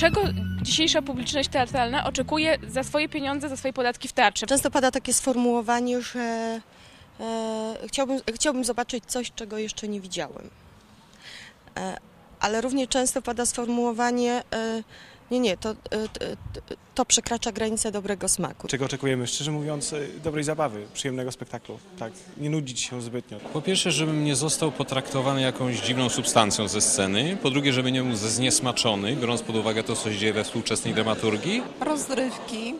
czego dzisiejsza publiczność teatralna oczekuje za swoje pieniądze, za swoje podatki w teatrze? Często pada takie sformułowanie, że e, chciałbym, chciałbym zobaczyć coś, czego jeszcze nie widziałem. E, ale równie często pada sformułowanie, e, nie, nie, to, e, to, to przekracza granicę dobrego smaku. Czego oczekujemy? Szczerze mówiąc, y, dobrej zabawy, przyjemnego spektaklu. Tak, nie nudzić się zbytnio. Po pierwsze, żebym nie został potraktowany jakąś dziwną substancją ze sceny. Po drugie, żeby nie był zniesmaczony, biorąc pod uwagę to, co się dzieje we współczesnej dramaturgii. rozrywki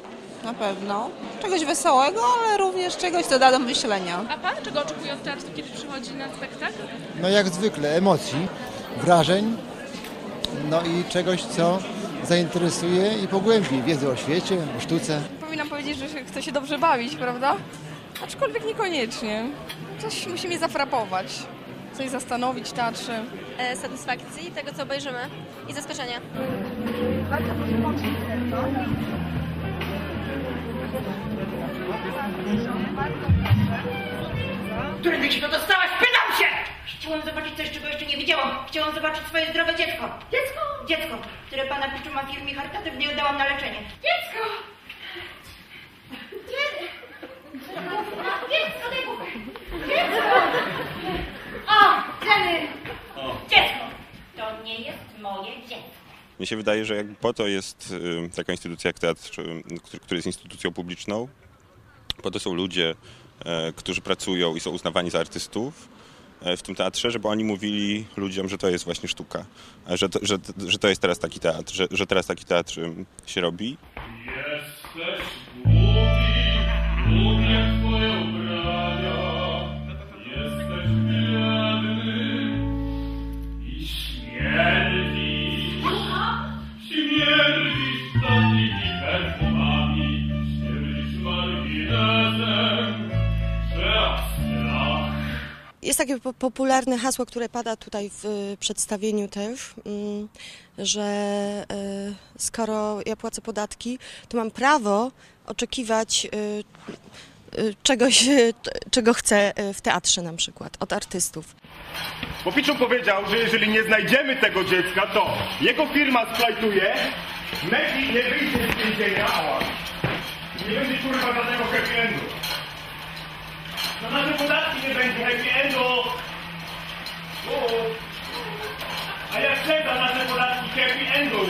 na pewno, czegoś wesołego, ale również czegoś, co da do myślenia. A pan czego oczekuje od teatru, kiedy przychodzi na spektakl? No jak zwykle emocji, wrażeń, no i czegoś, co zainteresuje i pogłębi wiedzę o świecie, o sztuce. Powinnam powiedzieć, że się- chcę się dobrze bawić, prawda? Aczkolwiek niekoniecznie. Coś musi mnie zafrapować, coś zastanowić teatrze. e, satysfakcji tego, co obejrzymy i zaskoczenia. Którędy się to dostałaś? Pytam się! Chciałam zobaczyć coś, czego jeszcze nie widziałam. Chciałam zobaczyć swoje zdrowe dziecko. Dziecko? Dziecko, które pana Piczu ma w firmie charytatywnie oddałam na leczenie. Dziecko! Dziecko, daj głowę. Dziecko! O, Jenny! Dziecko! To nie jest moje dziecko. Mnie się wydaje, że jakby po to jest taka instytucja jak teatr, który- który jest instytucją publiczną. Po to są ludzie, e, którzy pracują i są uznawani za artystów w tym teatrze, żeby oni mówili ludziom, że to jest właśnie sztuka, a że to, że, że to jest teraz taki teatr, że, że teraz taki teatr się robi. Jesteś Jest takie po- popularne hasło, które pada tutaj w y, przedstawieniu też, mm, że y, skoro ja płacę podatki, to mam prawo oczekiwać y, czegoś, czego chcę w teatrze na przykład, od artystów. Bo Piczu powiedział, że jeżeli nie znajdziemy tego dziecka, to jego firma splajtuje, Meki nie wyjdzie z więzienia, nie będzie kurwa żadnego happy Naman po natin yung 25 piendo. Oo. I accept naman po natin yung 25 piendo.